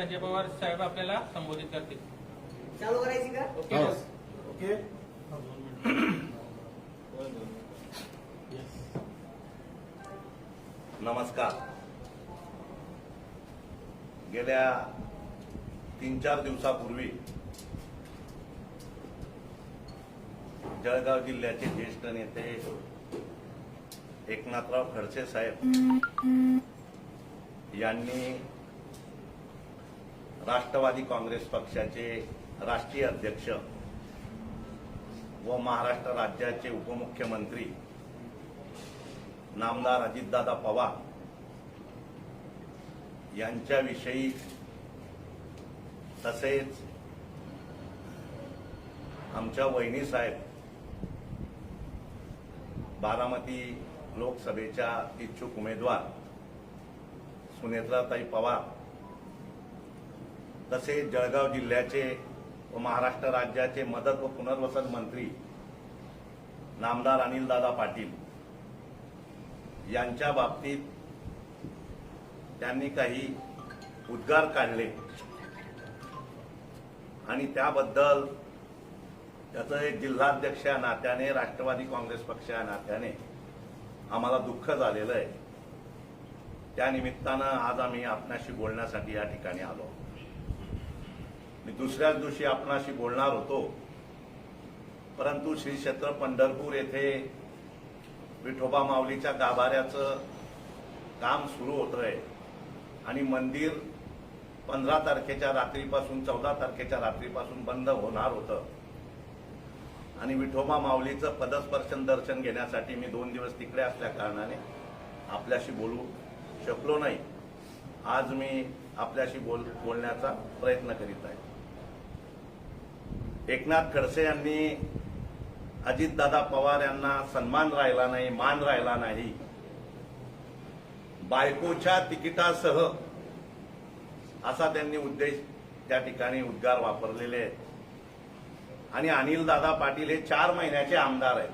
संजय पवार साहेब आपल्याला संबोधित करतील. चालू करायची का? ओके. हो. ओके. नमस्कार. गेल्या तीन चार दिवसापूर्वी जळगाव जिल्ह्याचे ज्येष्ठ नेते एकनाथराव खडसे साहेब यांनी राष्ट्रवादी काँग्रेस पक्षाचे राष्ट्रीय अध्यक्ष व महाराष्ट्र राज्याचे उपमुख्यमंत्री नामदार अजितदादा पवार यांच्याविषयी तसेच आमच्या वहिनी साहेब बारामती लोकसभेच्या इच्छुक उमेदवार सुनेत्राताई पवार तसेच जळगाव जिल्ह्याचे व महाराष्ट्र राज्याचे मदत व पुनर्वसन मंत्री नामदार अनिलदादा पाटील यांच्या बाबतीत त्यांनी काही उद्गार काढले. आणि त्याबद्दल त्याचं एक जिल्हाध्यक्ष या नात्याने राष्ट्रवादी काँग्रेस पक्ष या नात्याने आम्हाला दुःख झालेलं आहे. त्यानिमित्तानं आज आम्ही आपणाशी बोलण्यासाठी या ठिकाणी आलो मी दुसऱ्याच दिवशी आपणाशी बोलणार होतो. परंतु श्री क्षेत्र पंढरपूर येथे विठोबा माऊलीच्या गाभाऱ्याचं काम सुरू होत आहे आणि मंदिर पंधरा तारखेच्या रात्रीपासून चौदा तारखेच्या रात्रीपासून बंद होणार होतं. आणि विठोबा माऊलीचं पदस्पर्शन दर्शन घेण्यासाठी मी दोन दिवस तिकडे असल्या कारणाने आपल्याशी बोलू शकलो नाही. आज मी आपल्याशी बोल बोलण्याचा प्रयत्न करीत आहे. एकनाथ खडसे यांनी अजितदादा पवार यांना सन्मान राहिला नाही मान राहिला नाही. बायकोच्या तिकिटासह असा त्यांनी उद्देश त्या ठिकाणी उद्गार वापरलेले आहेत. आणि अनिल दादा पाटील हे चार महिन्याचे आमदार आहेत.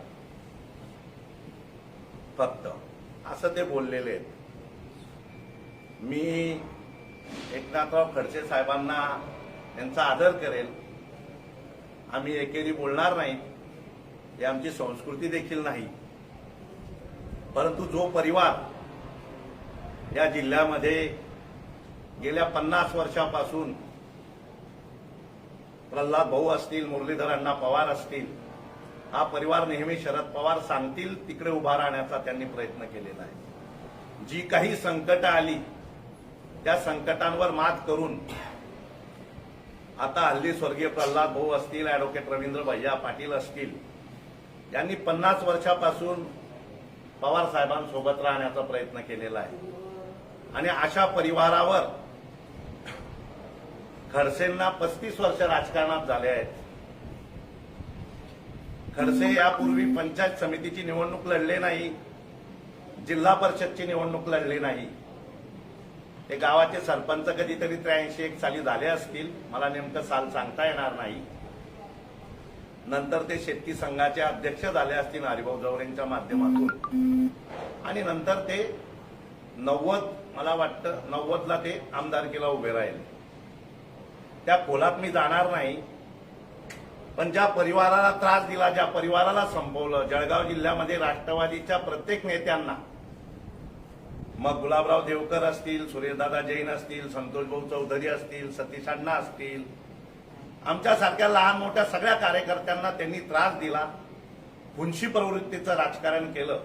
फक्त असं ते बोललेले आहेत. मी एकनाथराव खडसे साहेबांना यांचा आदर करेल. आम्ही एकेरी बोलणार नाही ही आमची संस्कृती देखील नाही. परंतु जो परिवार या जिल्ह्यामध्ये गेल्या पन्नास वर्षापासून प्रल्हाद भाऊ असतील मुरलीधर अण्णा पवार असतील हा परिवार नेहमी शरद पवार सांगतील तिकडे उभा राहण्याचा त्यांनी प्रयत्न केलेला आहे. जी काही संकट आली त्या संकटांवर मात करून आता हल्ली स्वर्गीय प्रल्हाद भाऊ असतील अॅडव्होकेट रवींद्र भैया पाटील असतील यांनी पन्नास वर्षापासून पवार साहेबांसोबत राहण्याचा प्रयत्न केलेला आहे. आणि अशा परिवारावर खडसेंना पस्तीस वर्ष राजकारणात झाले आहेत. खडसे यापूर्वी पंचायत समितीची निवडणूक लढले नाही जिल्हा परिषदची निवडणूक लढली नाही. ते गावाचे सरपंच कधीतरी त्र्याऐंशी एक साली झाले असतील. मला नेमकं साल सांगता येणार नाही. नंतर ते शेतकी संघाचे अध्यक्ष झाले असतील हरिभाऊ जवरेंच्या माध्यमातून. आणि नंतर ते नव्वद मला वाटतं नव्वदला ते आमदारकीला उभे राहील. त्या खोलात मी जाणार नाही. पण ज्या परिवाराला त्रास दिला ज्या परिवाराला संपवलं जळगाव जिल्ह्यामध्ये राष्ट्रवादीच्या प्रत्येक नेत्यांना मग गुलाबराव देवकर असतील सुरेशदादा जैन असतील संतोषभाऊ चौधरी असतील सतीश अण्णा असतील. आमच्यासारख्या लहान मोठ्या सगळ्या कार्यकर्त्यांना त्यांनी त्रास दिला खुनशी प्रवृत्तीचं राजकारण केलं.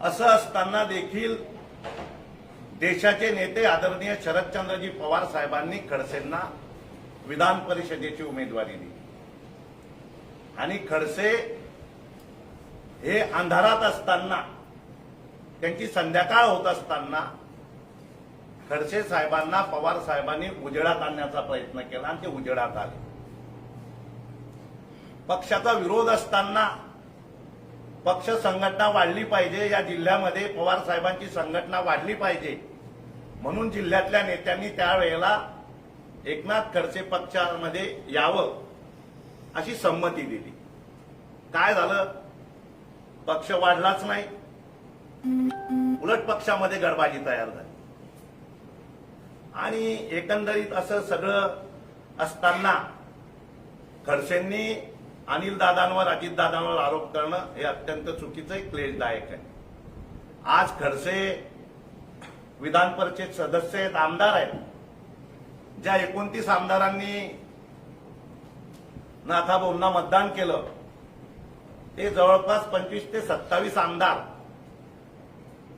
असं असताना देखील देशाचे नेते आदरणीय शरदचंद्रजी पवार साहेबांनी खडसेंना विधान परिषदेची उमेदवारी दिली. आणि खडसे हे अंधारात असताना त्यांची संध्याकाळ होत असताना खडसे साहेबांना पवार साहेबांनी उजेडात आणण्याचा प्रयत्न केला आणि ते उजेडात आले. पक्षाचा विरोध असताना पक्ष संघटना वाढली पाहिजे या जिल्ह्यामध्ये पवार साहेबांची संघटना वाढली पाहिजे. म्हणून जिल्ह्यातल्या नेत्यांनी त्यावेळेला एकनाथ खडसे पक्षामध्ये यावं अशी संमती दिली. काय झालं? पक्ष वाढलाच नाही. उलट पक्षामध्ये गडबाजी तयार झाली. आणि एकंदरीत असं सगळं असताना खडसेंनी अनिल दादांवर अजितदादांवर आरोप करणं हे अत्यंत चुकीचं आहे क्लेशदायक आहे. आज खडसे विधान परिषद सदस्य आहेत आमदार आहेत ज्या एकोणतीस आमदारांनी नाथाबोंना मतदान केलं ते जवळपास पंचवीस ते सत्तावीस आमदार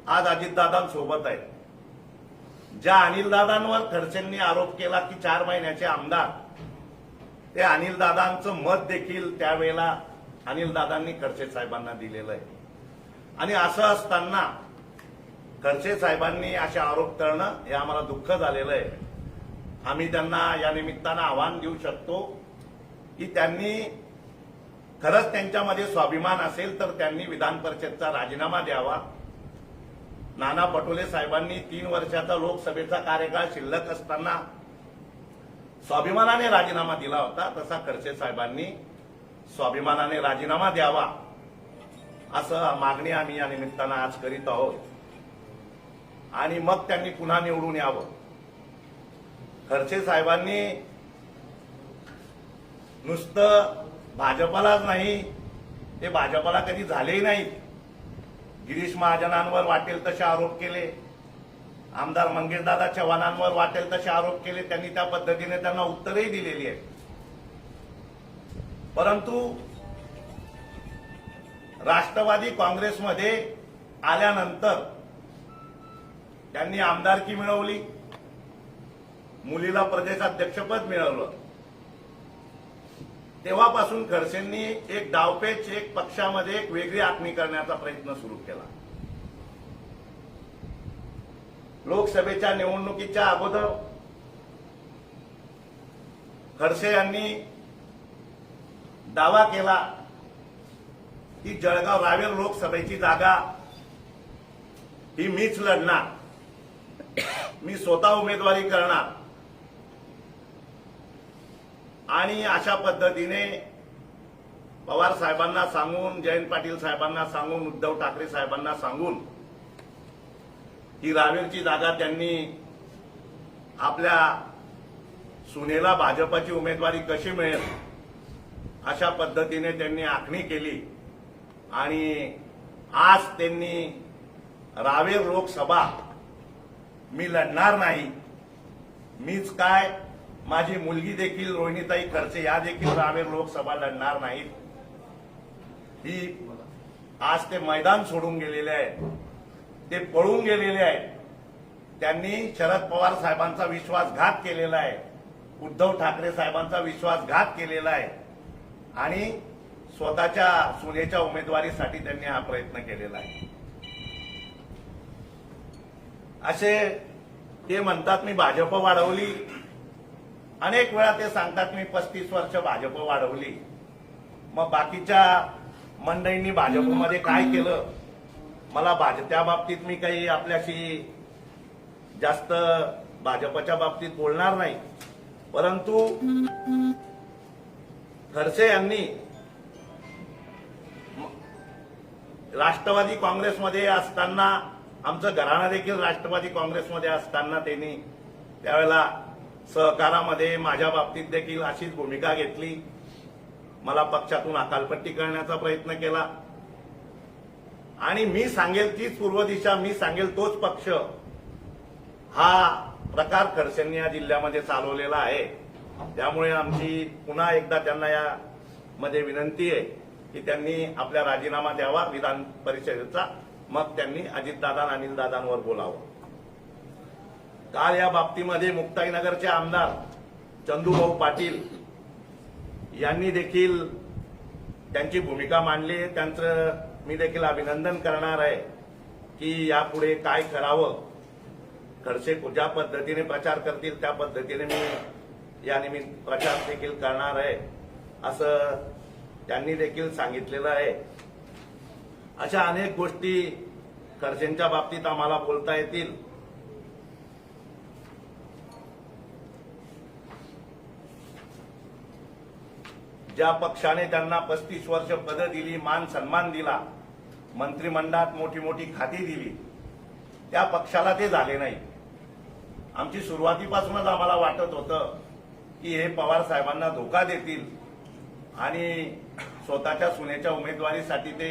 आज अजितदादांसोबत आहेत. ज्या अनिलदादांवर खडसेंनी आरोप केला की चार महिन्याचे आमदार ते अनिलदादांचं मत देखील त्यावेळेला अनिलदादांनी खडसे साहेबांना दिलेलं आहे. आणि असं असताना खडसे साहेबांनी असे आरोप करणं हे आम्हाला दुःख झालेलं आहे. आम्ही त्यांना या निमित्तानं आव्हान देऊ शकतो की त्यांनी खरंच त्यांच्यामध्ये स्वाभिमान असेल तर त्यांनी विधान परिषदचा राजीनामा द्यावा. नाना पटोले साहेबांनी तीन वर्षाचा लोकसभेचा कार्यकाळ शिल्लक असताना स्वाभिमानाने राजीनामा दिला होता तसा खडसे साहेबांनी स्वाभिमानाने राजीनामा द्यावा असं मागणी आम्ही या निमित्तानं आज करीत आहोत. आणि मग त्यांनी पुन्हा निवडून यावं. खडसे साहेबांनी नुसतं भाजपालाच नाही ते भाजपाला कधी झालेही नाहीत. गिरीश महाजनांवर वाटेल तसे आरोप केले. आमदार मंगेशदादा चव्हाणांवर वाटेल तसे आरोप केले. त्यांनी त्या पद्धतीने त्यांना उत्तरही दिलेली आहेत. परंतु राष्ट्रवादी काँग्रेसमध्ये आल्यानंतर त्यांनी आमदारकी मिळवली. मुलीला प्रदेशाध्यक्षपद मिळवलं. तेव्हापासून खडसेंनी एक डावपेच एक पक्षामध्ये एक वेगळी आखणी करण्याचा प्रयत्न सुरू केला. लोकसभेच्या निवडणुकीच्या अगोदर खडसे यांनी दावा केला की जळगाव रावेर लोकसभेची जागा ही मीच लढणार. मी स्वतः उमेदवारी करणार. आणि अशा पद्धतीने पवार साहेबांना सांगून जयंत पाटील साहेबांना सांगून उद्धव ठाकरे साहेबांना सांगून ही रावेरची जागा त्यांनी आपल्या सुनेला भाजपाची उमेदवारी कशी मिळेल अशा पद्धतीने त्यांनी आखणी केली. आणि आज त्यांनी रावेर लोकसभा मी लढणार नाही मीच काय माझी मुलगी देखील रोहिणीताई खर्चे या देखील रावेर लोकसभा लढणार नाहीत. ही आज ते मैदान सोडून गेलेले आहेत. ते पळून गेलेले आहेत. त्यांनी शरद पवार साहेबांचा विश्वासघात केलेला आहे. उद्धव ठाकरे साहेबांचा विश्वासघात केलेला आहे. आणि स्वतःच्या सुनेच्या उमेदवारीसाठी त्यांनी हा प्रयत्न केलेला आहे. असे ते म्हणतात मी भाजप वाढवली अनेक वेळा ते सांगतात मी पस्तीस वर्ष भाजप वाढवली. मग बाकीच्या मंडळींनी भाजपमध्ये काय केलं? मला भाज त्या बाबतीत मी काही आपल्याशी जास्त भाजपच्या बाबतीत बोलणार नाही. परंतु खडसे यांनी राष्ट्रवादी काँग्रेसमध्ये असताना आमचं घराणं देखील राष्ट्रवादी काँग्रेसमध्ये असताना त्यांनी त्यावेळेला सहकारामध्ये माझ्या बाबतीत देखील अशीच भूमिका घेतली. मला पक्षातून अकालपट्टी करण्याचा प्रयत्न केला. आणि मी सांगेल तीच पूर्व दिशा मी सांगेल तोच पक्ष हा प्रकार खडसेंनी या जिल्ह्यामध्ये चालवलेला आहे. त्यामुळे आमची पुन्हा एकदा त्यांना यामध्ये विनंती आहे की त्यांनी आपला राजीनामा द्यावा. विधान परिषदेचा. मग त्यांनी अजितदादा आणि अनिलदादांवर बोलावं. काल या बाबतीमध्ये मुक्ताईनगरचे आमदार चंदूभाऊ पाटील यांनी देखील त्यांची भूमिका मांडली. आहे. त्यांचं मी देखील अभिनंदन करणार आहे की यापुढे काय करावं. खडसे ज्या पद्धतीने प्रचार करतील त्या पद्धतीने मी या निमित्त प्रचार देखील करणार आहे असं त्यांनी देखील सांगितलेलं आहे. अशा अनेक गोष्टी खडसेंच्या बाबतीत आम्हाला बोलता येतील. ज्या पक्षाने त्यांना पस्तीस वर्ष पदं दिली मान सन्मान दिला मंत्रिमंडळात मोठी मोठी खाती दिली त्या पक्षाला ते झाले नाही. आमची सुरुवातीपासूनच आम्हाला वाटत होतं की हे पवार साहेबांना धोका देतील आणि स्वतःच्या सुनेच्या उमेदवारीसाठी ते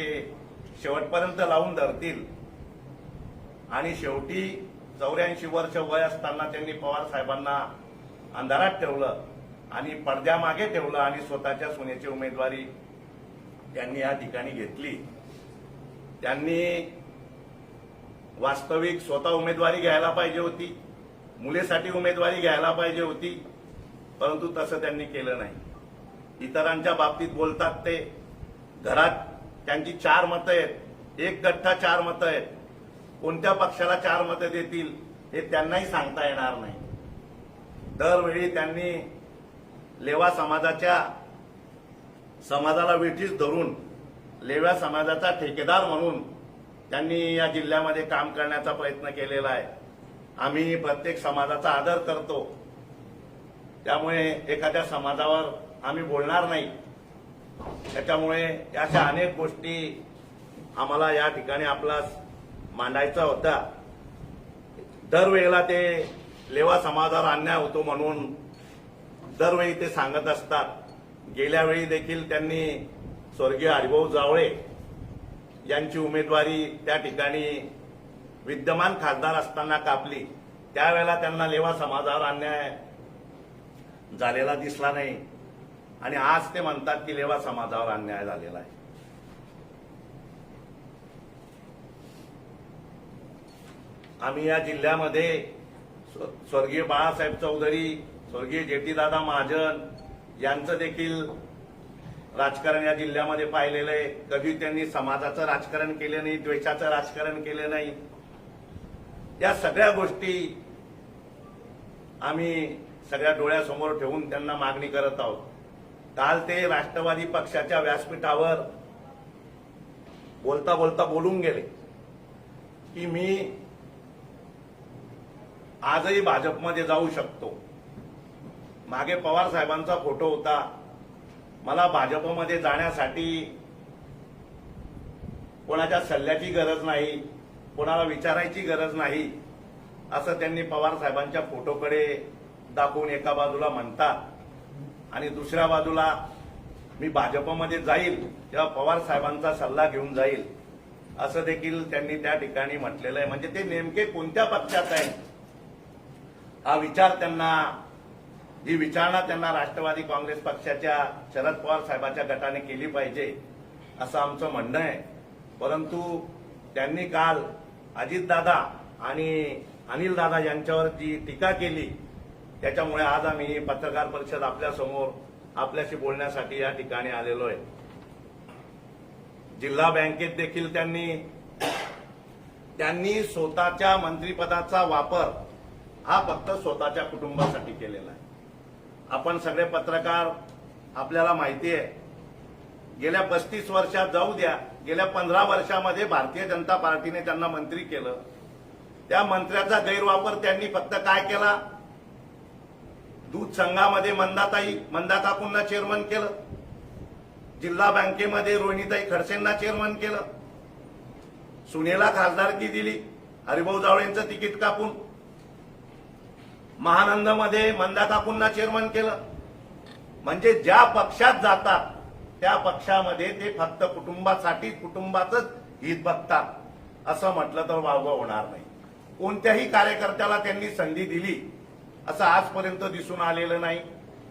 शेवटपर्यंत लावून धरतील. आणि शेवटी चौऱ्याऐंशी वर्ष वय असताना त्यांनी पवार साहेबांना अंधारात ठेवलं. आणि पडद्यामागे ठेवलं आणि स्वतःच्या सुनेची उमेदवारी त्यांनी या ठिकाणी घेतली. त्यांनी वास्तविक स्वतः उमेदवारी घ्यायला पाहिजे होती मुलीसाठी उमेदवारी घ्यायला पाहिजे होती परंतु तसं त्यांनी केलं नाही. इतरांच्या बाबतीत बोलतात ते घरात त्यांची चार मतं आहेत एक गठ्ठा चार मतं आहेत कोणत्या पक्षाला चार मतं देतील हे त्यांनाही सांगता येणार नाही. दरवेळी त्यांनी लेवा समाजाच्या समाजाला वेठीस धरून लेव्या समाजाचा ठेकेदार म्हणून त्यांनी या जिल्ह्यामध्ये काम करण्याचा प्रयत्न केलेला आहे. आम्ही प्रत्येक समाजाचा आदर करतो. त्यामुळे एखाद्या समाजावर आम्ही बोलणार नाही. त्याच्यामुळे अशा अनेक गोष्टी आम्हाला या ठिकाणी आपला मांडायचा होता. दरवेळेला ते लेवा समाजावर अन्याय होतो म्हणून दरवेळी ते सांगत असतात. गेल्यावेळी देखील त्यांनी स्वर्गीय हरिभाऊ जावळे यांची उमेदवारी त्या ठिकाणी विद्यमान खासदार असताना कापली. त्यावेळेला त्यांना लेवा समाजावर अन्याय झालेला दिसला नाही. आणि आज ते म्हणतात की लेवा समाजावर अन्याय झालेला आहे. आम्ही या जिल्ह्यामध्ये स्वर्गीय बाळासाहेब चौधरी स्वर्गीय जेटीदादा महाजन यांचं देखील राजकारण या जिल्ह्यामध्ये पाहिलेलं आहे. कधी त्यांनी समाजाचं राजकारण केलं नाही द्वेषाचं राजकारण केलं नाही. या सगळ्या गोष्टी आम्ही सगळ्या डोळ्यासमोर ठेवून त्यांना मागणी करत आहोत. काल ते राष्ट्रवादी पक्षाच्या व्यासपीठावर बोलता बोलता बोलून गेले की मी आजही भाजपमध्ये जाऊ शकतो. मागे पवार साहेबांचा फोटो होता. मला भाजपमध्ये जाण्यासाठी कोणाच्या सल्ल्याची गरज नाही कोणाला विचारायची गरज नाही असं त्यांनी पवार साहेबांच्या फोटोकडे दाखवून एका बाजूला म्हणतात. आणि दुसऱ्या बाजूला मी भाजपमध्ये जाईल तेव्हा पवार साहेबांचा सल्ला घेऊन जाईल. असं देखील त्यांनी त्या ठिकाणी म्हटलेलं आहे. म्हणजे ते नेमके कोणत्या पक्षात आहे हा विचार त्यांना ही विचारणा त्यांना राष्ट्रवादी काँग्रेस पक्षाच्या शरद पवार साहेबांच्या गटाने केली पाहिजे असं आमचं म्हणणं आहे. परंतु त्यांनी काल अजितदादा आणि अनिलदादा यांच्यावर जी टीका केली त्याच्यामुळे आज आम्ही पत्रकार परिषद आपल्यासमोर आपल्याशी बोलण्यासाठी या ठिकाणी आलेलो आहे. जिल्हा बँकेत देखील त्यांनी त्यांनी स्वतःच्या मंत्रिपदाचा वापर हा फक्त स्वतःच्या कुटुंबासाठी केलेला आहे. आपण सगळे पत्रकार आपल्याला माहिती आहे. गेल्या पस्तीस वर्षात जाऊ द्या. गेल्या पंधरा वर्षामध्ये भारतीय जनता पार्टीने त्यांना मंत्री केलं. त्या मंत्र्याचा गैरवापर त्यांनी फक्त काय केला? दूध संघामध्ये मंदाताई मंदाकाकूंना चेअरमन केलं. जिल्हा बँकेमध्ये रोहिणीताई खडसेंना चेअरमन केलं. सुनेला खासदारकी दिली. हरिभाऊ जावळेंचं तिकीट कापून. महानंदमध्ये मंदा पुन्हा चेअरमन केलं. म्हणजे ज्या पक्षात जातात त्या पक्षामध्ये ते फक्त कुटुंबासाठी कुटुंबाचंच हित बघतात. असं म्हटलं तर वावगं होणार नाही. कोणत्याही कार्यकर्त्याला त्यांनी संधी दिली असं आजपर्यंत दिसून आलेलं नाही.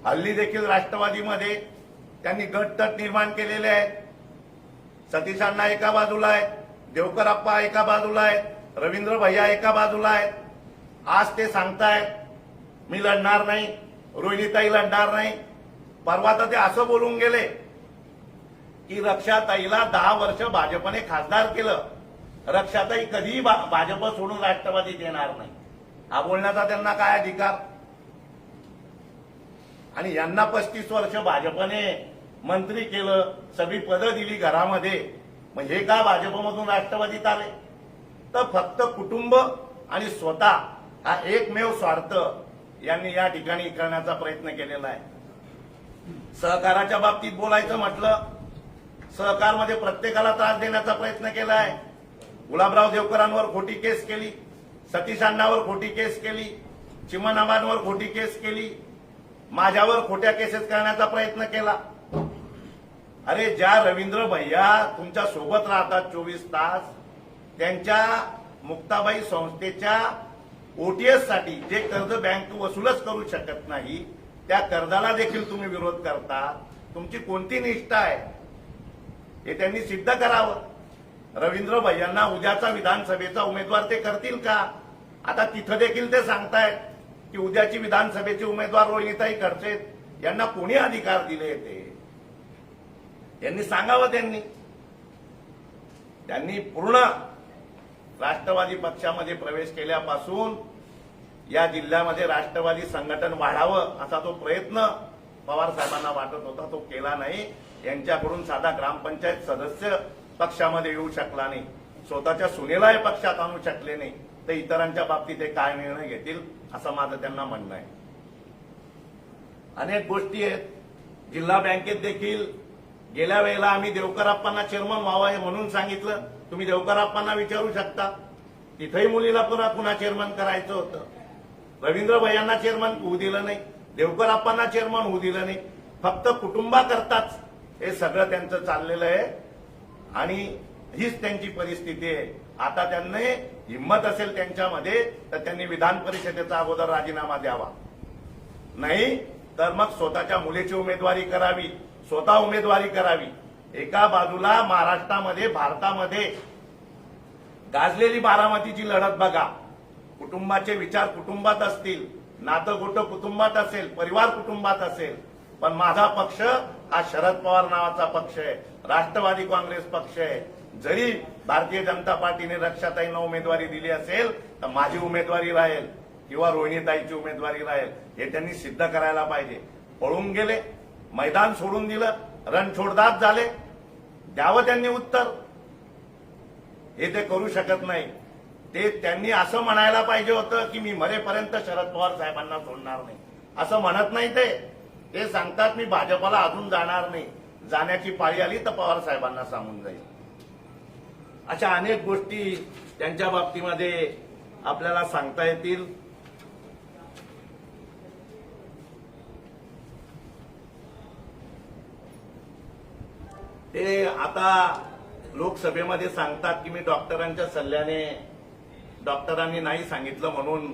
हल्ली देखील राष्ट्रवादीमध्ये त्यांनी गटतट निर्माण केलेले आहेत. सतीशांना एका बाजूला आहेत देवकरप्पा एका बाजूला आहेत रवींद्र भैया एका बाजूला आहेत. आज ते सांगतायत मी लढणार नाही रोहिणीताई लढणार नाही. परवा तर ते असं बोलून गेले की रक्षाताईला दहा वर्ष भाजपने खासदार केलं. रक्षाताई कधीही भाजप सोडून राष्ट्रवादी देणार नाही. हा बोलण्याचा त्यांना काय अधिकार? आणि यांना पस्तीस वर्ष भाजपने मंत्री केलं सगळी पदं दिली घरामध्ये. मग हे का भाजपमधून राष्ट्रवादीत आले तर फक्त कुटुंब आणि स्वतः हा एकमेव स्वार्थ यांनी या ठिकाणी करण्याचा प्रयत्न केलेला आहे. सहकाराच्या बाबतीत बोलायचं म्हटलं सहकारमध्ये प्रत्येकाला त्रास देण्याचा प्रयत्न केला आहे. गुलाबराव देवकरांवर खोटी केस केली सतीश अण्णावर खोटी केस केली चिमनाबांवर खोटी केस केली माझ्यावर खोट्या केसेस करण्याचा प्रयत्न केला. अरे ज्या रवींद्र भैया तुमच्यासोबत राहतात चोवीस तास त्यांच्या मुक्ताबाई संस्थेच्या ओटीएससाठी जे कर्ज बँक वसूलच करू शकत नाही त्या कर्जाला देखील तुम्ही विरोध करता. तुमची कोणती निष्ठा आहे? हे त्यांनी सिद्ध करावं. रवींद्र भैयांना उद्याचा विधानसभेचा उमेदवार ते करतील का? आता तिथं देखील ते सांगतायत की उद्याची विधानसभेचे उमेदवार रोहिणीताई खडसे यांना कोणी अधिकार दिले ते? त्यांनी सांगावं त्यांनी. त्यांनी पूर्ण राष्ट्रवादी पक्षामध्ये प्रवेश केल्यापासून या जिल्ह्यामध्ये राष्ट्रवादी संघटन वाढावं असा तो प्रयत्न पवार साहेबांना वाटत होता तो केला नाही. यांच्याकडून साधा ग्रामपंचायत सदस्य पक्षामध्ये येऊ शकला नाही. स्वतःच्या सुनेलाही पक्षात आणू शकले नाही. तर इतरांच्या बाबतीत ते काय निर्णय घेतील असं माझं त्यांना म्हणणं आहे. अनेक गोष्टी आहेत. जिल्हा बँकेत देखील गेल्या वेळेला आम्ही देवकराप्पांना चेअरमन व्हावं म्हणून सांगितलं. तुम्ही देवकराप्पांना विचारू शकता. तिथेही मुलीला पुन्हा पुन्हा चेअरमन करायचं होतं. रवींद्र भैयांना चेअरमन होऊ दिलं नाही. देवकराप्पांना चेअरमन होऊ दिलं नाही. फक्त कुटुंबाकरताच हे सगळं त्यांचं चाललेलं आहे. आणि हीच त्यांची परिस्थिती आहे. आता त्यांनी हिंमत असेल त्यांच्यामध्ये तर त्यांनी विधान परिषदेचा अगोदर राजीनामा द्यावा. नाही तर मग स्वतःच्या मुलीची उमेदवारी करावी स्वतः उमेदवारी करावी. एका बाजूला महाराष्ट्रामध्ये भारतामध्ये गाजलेली बारामतीची लढत बघा. कुटुंबाचे विचार कुटुंबात असतील नातं गोटं कुटुंबात असेल परिवार कुटुंबात असेल पण माझा पक्ष हा शरद पवार नावाचा पक्ष आहे राष्ट्रवादी काँग्रेस पक्ष आहे. जरी भारतीय जनता पार्टीने रक्षाताईंना उमेदवारी दिली असेल तर माझी उमेदवारी राहील किंवा रोहिणीताईची उमेदवारी राहील हे त्यांनी सिद्ध करायला पाहिजे. पळून गेले मैदान सोडून दिलं रणछोडदात झाले द्यावं त्यांनी उत्तर. हे ते करू शकत नाही. ते त्यांनी असं म्हणायला पाहिजे होतं की मी मरेपर्यंत शरद पवार साहेबांना सोडणार नाही. असं म्हणत नाही ते. ते सांगतात मी भाजपाला अजून जाणार नाही. जाण्याची पाळी आली तर पवार साहेबांना सांगून जाईल. अशा अनेक गोष्टी त्यांच्या बाबतीमध्ये आपल्याला सांगता येतील. ते आता लोकसभेमध्ये सांगतात की मी डॉक्टरांच्या सल्ल्याने डॉक्टरांनी नाही सांगितलं म्हणून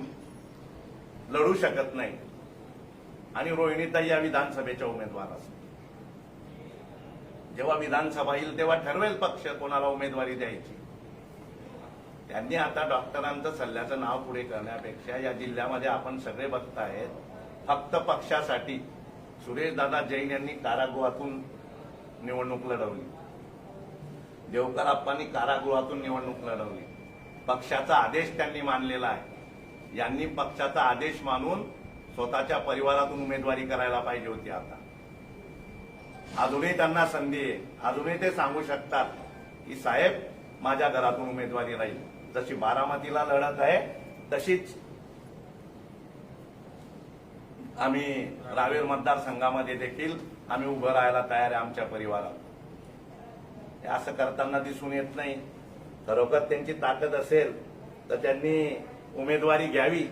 लढू शकत नाही. आणि रोहिणीताई या विधानसभेच्या उमेदवार असतात. जेव्हा विधानसभा येईल तेव्हा ठरवेल पक्ष कोणाला उमेदवारी द्यायची. त्यांनी आता डॉक्टरांचं सल्ल्याचं नाव पुढे करण्यापेक्षा या जिल्ह्यामध्ये आपण सगळे बघतायत फक्त पक्षासाठी. सुरेशदादा जैन यांनी कारागृहातून निवडणूक लढवली. देवकर अप्पांनी कारागृहातून निवडणूक लढवली. पक्षाचा आदेश त्यांनी मानलेला आहे. यांनी पक्षाचा आदेश मानून स्वतःच्या परिवारातून उमेदवारी करायला पाहिजे होती आता. अजूनही त्यांना संधी आहे. अजूनही ते सांगू शकतात की साहेब माझ्या घरातून उमेदवारी राहील. जशी बारामतीला लढत आहे तशीच आम्ही रावेर मतदारसंघामध्ये देखील आम्ही उभं राहायला तयार आहे आमच्या परिवारात. हे असं करताना दिसून येत नाही. खरोखर त्यांची ताकद असेल तर त्यांनी उमेदवारी घ्यावी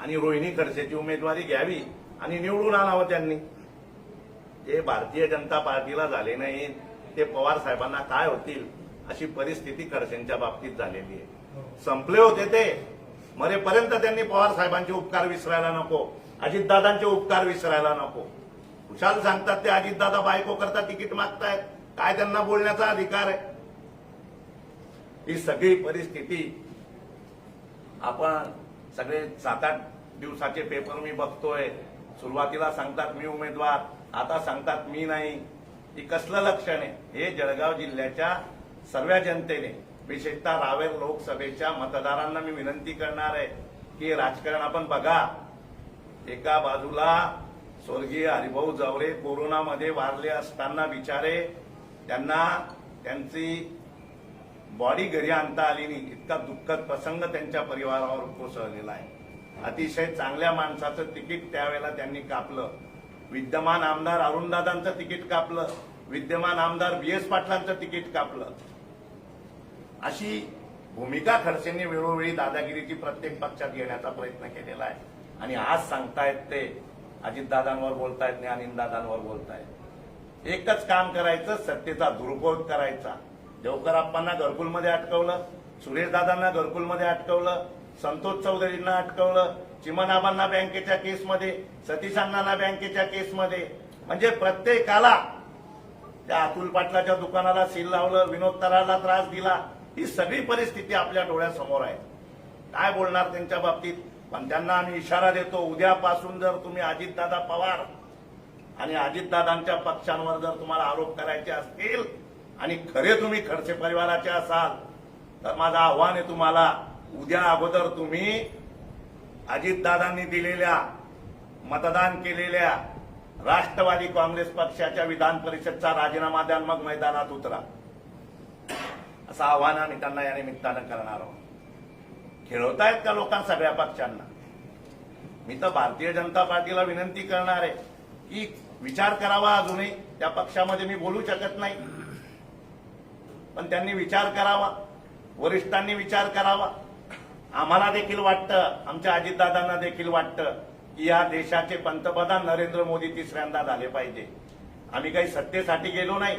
आणि रोहिणी खडसेची उमेदवारी घ्यावी आणि निवडून आणावं त्यांनी. ते भारतीय जनता पार्टीला झाले नाही ते पवार साहेबांना काय होतील अशी परिस्थिती खडसेंच्या बाबतीत झालेली आहे. संपले होते ते. मरेपर्यंत त्यांनी पवार साहेबांचे उपकार विसरायला नको. अजितदादांचे उपकार विसरायला नको. खुशाल सांगतात ते अजितदादा बायको करता तिकीट मागतायत. काय त्यांना बोलण्याचा अधिकार आहे? ही सगळी परिस्थिती आपण सगळे सात आठ दिवसाचे पेपर मी बघतोय. सुरुवातीला सांगतात मी उमेदवार आता सांगतात मी नाही. ही कसलं लक्षण आहे? हे जळगाव जिल्ह्याच्या सर्व जनतेने विशेषतः रावेर लोकसभेच्या मतदारांना मी विनंती करणार आहे की राजकारण आपण बघा. एका बाजूला स्वर्गीय हरिभाऊ जावरे कोरोनामध्ये वारले असताना बिचारे त्यांना त्यांची बॉडी घरी आणता आली नाही. इतका दुःखद प्रसंग त्यांच्या परिवारावर कोसळलेला आहे. अतिशय चांगल्या माणसाचं तिकीट त्यावेळेला त्यांनी कापलं. विद्यमान आमदार अरुणदादांचं तिकीट कापलं. विद्यमान आमदार बी एस पाटलांचं तिकीट कापलं. अशी भूमिका खडसेंनी वेळोवेळी दादागिरीची प्रत्येक पक्षात घेण्याचा प्रयत्न केलेला आहे. आणि आज सांगतायत ते अजितदादांवर बोलतायत आणि अनिलदादांवर बोलतायत. एकच काम करायचं सत्तेचा दुरुपयोग करायचा. देवकर आप्पांना घरकुलमध्ये अटकवलं सुरेशदादांना घरकुलमध्ये अटकवलं संतोष चौधरींना अटकवलं चिमनाबांना बँकेच्या केसमध्ये सतीश अण्णांना बँकेच्या केसमध्ये. म्हणजे प्रत्येकाला त्या अतुल पाटलाच्या दुकानाला सील लावलं विनोद तराला त्रास दिला. ही सगळी परिस्थिती आपल्या डोळ्यासमोर आहे. काय बोलणार त्यांच्या बाबतीत? पण त्यांना आम्ही इशारा देतो उद्यापासून जर तुम्ही अजितदादा पवार आणि अजितदादांच्या पक्षांवर जर तुम्हाला आरोप करायचे असतील आणि खरे तुम्ही खडसे परिवाराचे असाल तर माझं आव्हान आहे तुम्हाला उद्या अगोदर तुम्ही अजितदादांनी दिलेल्या मतदान केलेल्या राष्ट्रवादी काँग्रेस पक्षाच्या विधान परिषदचा राजीनामा द्याल मग मैदानात उतरा. असं आव्हान आम्ही त्यांना या निमित्तानं करणार आहोत. खेळवतायत का लोकांना सगळ्या पक्षांना? मी तर भारतीय जनता पार्टीला विनंती करणार आहे की विचार करावा अजूनही. त्या पक्षामध्ये मी बोलू शकत नाही. पण त्यांनी विचार करावा. वरिष्ठांनी विचार करावा. आम्हाला देखील वाटतं आमच्या अजितदादांना देखील वाटतं की या देशाचे पंतप्रधान नरेंद्र मोदी तिसऱ्यांदा झाले पाहिजे. आम्ही काही सत्तेसाठी गेलो नाही.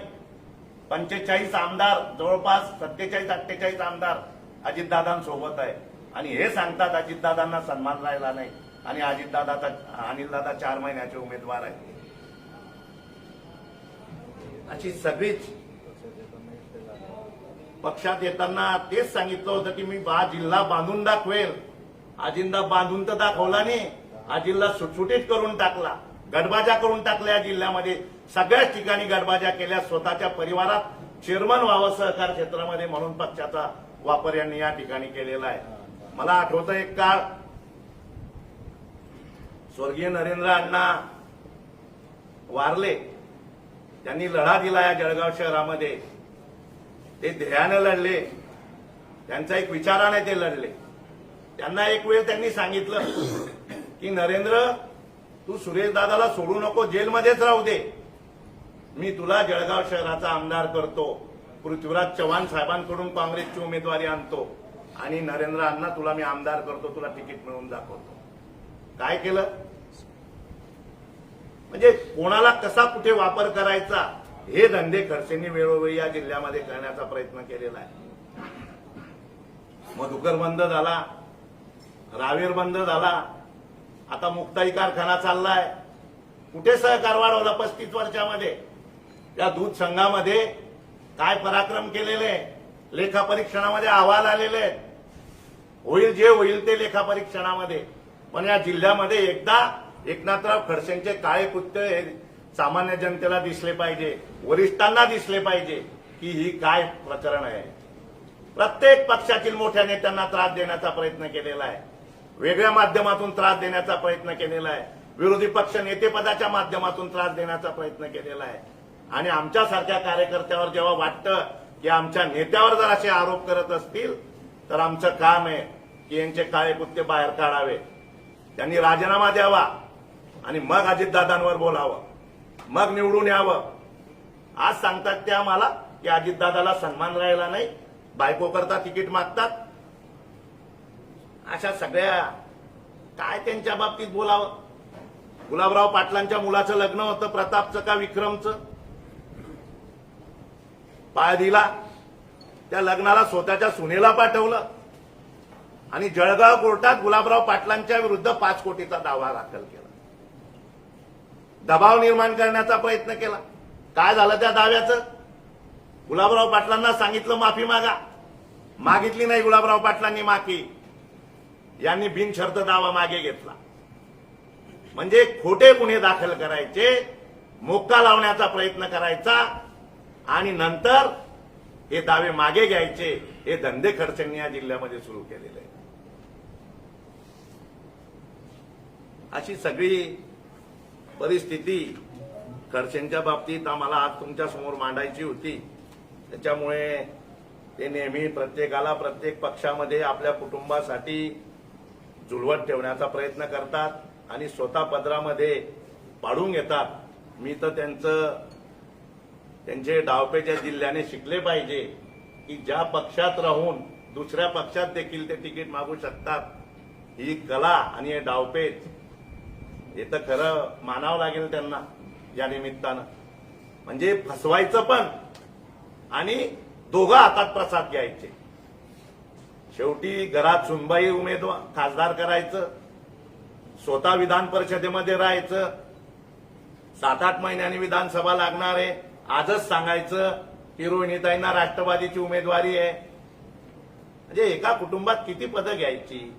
पंचेचाळीस आमदार जवळपास सत्तेचाळीस अठ्ठेचाळीस आमदार अजितदादांसोबत आहे. आणि हे सांगतात अजितदादांना सन्मान राहिला नाही. आणि अजितदादाचा अनिलदादा चार महिन्याचे उमेदवार आहेत. अशी सगळीच पक्षात येताना तेच सांगितलं होतं की मी बा जिल्हा बांधून दाखवेल. अजिंदा बांधून तर दाखवला नाही. हा जिल्हा सुटसुटीत करून टाकला. गडबाजा करून टाकल्या या जिल्ह्यामध्ये. सगळ्याच ठिकाणी गडबाजा केल्या. स्वतःच्या परिवारात चेअरमन व्हावं सहकार क्षेत्रामध्ये म्हणून पक्षाचा वापर यांनी या ठिकाणी केलेला आहे. मला आठवतं एक काळ. स्वर्गीय नरेंद्र अण्णा वारले. त्यांनी लढा दिला या जळगाव शहरामध्ये. ते ध्येयानं लढले. त्यांचा एक विचाराने ते लढले. त्यांना एक वेळ त्यांनी सांगितलं की नरेंद्र तू सुरेश दादाला सोडू नको जेलमध्येच राहू दे. मी तुला जळगाव शहराचा आमदार करतो. पृथ्वीराज चव्हाण साहेबांकडून काँग्रेसची उमेदवारी आणतो. आणि नरेंद्र अण्णा तुला मी आमदार करतो तुला तिकीट मिळवून दाखवतो. काय केलं? म्हणजे कोणाला कसा कुठे वापर करायचा हे धंदे खडसेंनी वेळोवेळी या जिल्ह्यामध्ये करण्याचा प्रयत्न केलेला आहे. मधुकर बंद झाला रावेर बंद झाला आता मुक्ताई कारखाना चाललाय. कुठे सहकार वाढवला पस्तीस वर्षामध्ये? या दूध संघामध्ये काय पराक्रम केलेले? लेखापरीक्षणामध्ये अहवाल आलेले आहेत. होईल जे होईल ते लेखापरीक्षणामध्ये. पण या जिल्ह्यामध्ये एकदा एकनाथराव खडसेंचे काळे कृत्य हे सामान्य जनतेला दिसले पाहिजे वरिष्ठांना दिसले पाहिजे की ही काय प्रकरण आहे. प्रत्येक पक्षातील मोठ्या नेत्यांना त्रास देण्याचा प्रयत्न केलेला आहे. वेगळ्या माध्यमातून त्रास देण्याचा प्रयत्न केलेला आहे. विरोधी पक्ष नेतेपदाच्या माध्यमातून त्रास देण्याचा प्रयत्न केलेला आहे. आणि आमच्यासारख्या कार्यकर्त्यावर जेव्हा वाटतं की आमच्या नेत्यावर जर असे आरोप करत असतील तर आमचं काम आहे की यांचे काळे कुत्ते बाहेर काढावे. त्यांनी राजीनामा द्यावा आणि मग अजितदादांवर बोलावं. मग निवडून यावं. आज सांगतात ते आम्हाला की अजितदादाला सन्मान राहिला नाही. बायको करता तिकीट मागतात. अशा सगळ्या काय त्यांच्या बाबतीत बोलावं? गुलाबराव पाटलांच्या मुलाचं लग्न होतं प्रतापचं का विक्रमचं? पाय दिला. त्या लग्नाला स्वतःच्या सुनेला पाठवलं. आणि जळगाव कोर्टात गुलाबराव पाटलांच्या विरुद्ध पाच कोटीचा दावा दाखल केला. दबाव निर्माण करण्याचा प्रयत्न केला. काय झालं त्या दाव्याचं? गुलाबराव पाटलांना सांगितलं माफी मागा. मागितली नाही गुलाबराव पाटलांनी माफी. यांनी बिनशर्त दावा मागे घेतला. म्हणजे खोटे गुन्हे दाखल करायचे मोक्का लावण्याचा प्रयत्न करायचा आणि नंतर हे दावे मागे घ्यायचे हे धंदे खर्चांनी या जिल्ह्यामध्ये सुरू केलेले आहे अशी सगळी परिस्थिती खर्चेंच्या बाबतीत आम्हाला आज तुमच्यासमोर मांडायची होती. त्याच्यामुळे ते नेहमी प्रत्येकाला प्रत्येक पक्षामध्ये आपल्या कुटुंबासाठी जुळवत ठेवण्याचा प्रयत्न करतात आणि स्वतः पदरामध्ये पाडून घेतात. मी तर त्यांचं त्यांचे डावपेच्या जिल्ह्याने शिकले पाहिजे की ज्या पक्षात राहून दुसऱ्या पक्षात देखील ते तिकीट मागू शकतात ही कला आणि हे डावपेच हे तर खरं मानावं लागेल त्यांना या निमित्तानं. म्हणजे फसवायचं पण आणि दोघं हातात प्रसाद घ्यायचे. शेवटी घरात सुनबाई उमेदवार खासदार करायचं स्वतः विधान परिषदेमध्ये राहायचं सात आठ महिन्यांनी विधानसभा लागणार आहे. आजच सांगायचं की रोहिणीताईंना राष्ट्रवादीची उमेदवारी आहे. म्हणजे एका कुटुंबात किती पदं घ्यायची?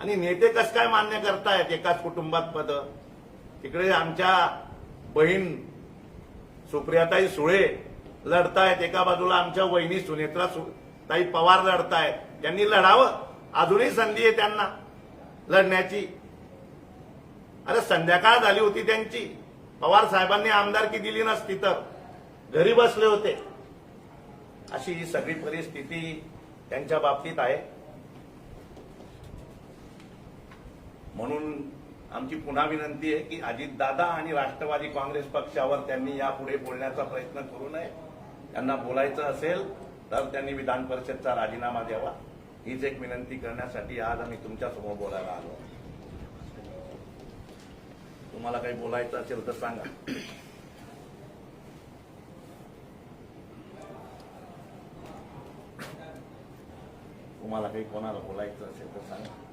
आणि नेते कस काय मान्य करतायत एकाच कुटुंबात पदं? तिकडे आमच्या बहीण सुप्रियाताई सुळे लढतायत एका बाजूला आमच्या वहिनी सुनेत्रा सु- ताई पवार लढतायत. त्यांनी लढावं. अजूनही संधी आहे त्यांना लढण्याची. अरे संध्याकाळ झाली होती त्यांची. पवार साहेबांनी आमदारकी दिली नसती तर घरी बसले होते. अशी ही सगळी परिस्थिती त्यांच्या बाबतीत आहे. म्हणून आमची पुन्हा विनंती आहे की अजितदादा आणि राष्ट्रवादी काँग्रेस पक्षावर त्यांनी यापुढे बोलण्याचा प्रयत्न करू नये. त्यांना बोलायचं असेल तर त्यांनी विधान परिषदचा राजीनामा द्यावा. हीच एक विनंती करण्यासाठी आज आम्ही तुमच्यासमोर बोलायला आलो. तुम्हाला काही बोलायचं असेल तर सांगा. तुम्हाला काही कोणाला बोलायचं असेल तर सांगा.